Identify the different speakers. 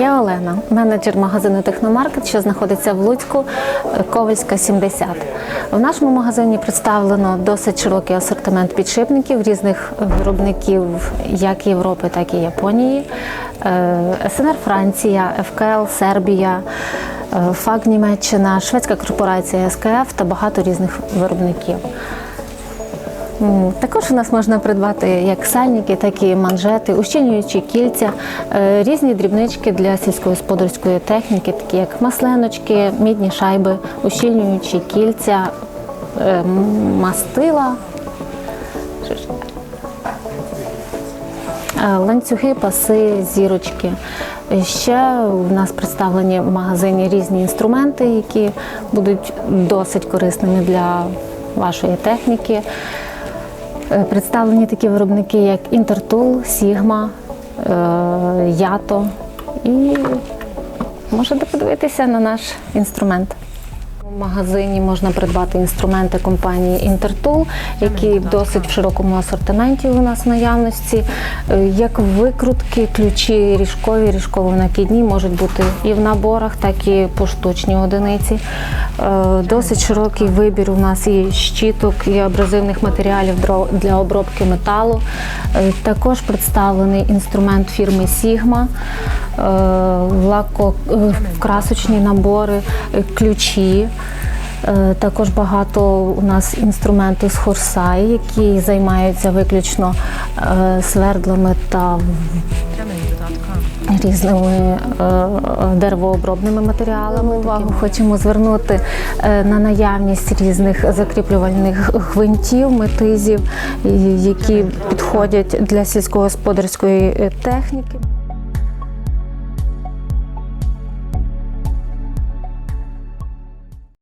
Speaker 1: Я Олена, менеджер магазину Техномаркет, що знаходиться в Луцьку, е, Ковальська 70. В нашому магазині представлено досить широкий асортимент підшипників різних виробників, як Європи, так і Японії, Е, СНР Франція, ФКЛ Сербія, е, ФАК Німеччина, шведська корпорація СКФ та багато різних виробників. Також у нас можна придбати як сальники, так і манжети, ущільнюючі кільця, е, різні дрібнички для сільськогосподарської техніки, такі як масленочки, мідні шайби, ущільнюючі кільця, е, мастила. Е, Ланцюги, паси, зірочки. Ще в нас представлені в магазині різні інструменти, які будуть досить корисними для вашої техніки. Е, Представлені такі виробники, як Інтертул, Сігма, е, Ято. І можете подивитися на наш інструмент. Магазині можна придбати інструменти компанії Інтертул, які досить в широкому асортименті у нас в наявності. Е, Як викрутки, ключі ріжкові, ріжково-накидні можуть бути і в наборах, так і поштучні одиниці. Е, Досить широкий вибір у нас і щіток, і абразивних матеріалів для обробки металу. Е, Також представлений інструмент фірми Sigma, е, лако, е, красочні набори, ключі. Е, Також багато у нас інструменту з Хорсай, які займаються виключно е, свердлами та різними е, деревообробними матеріалами. Увагу хочемо звернути на наявність різних закріплювальних гвинтів, метизів, які підходять для сільськогосподарської техніки.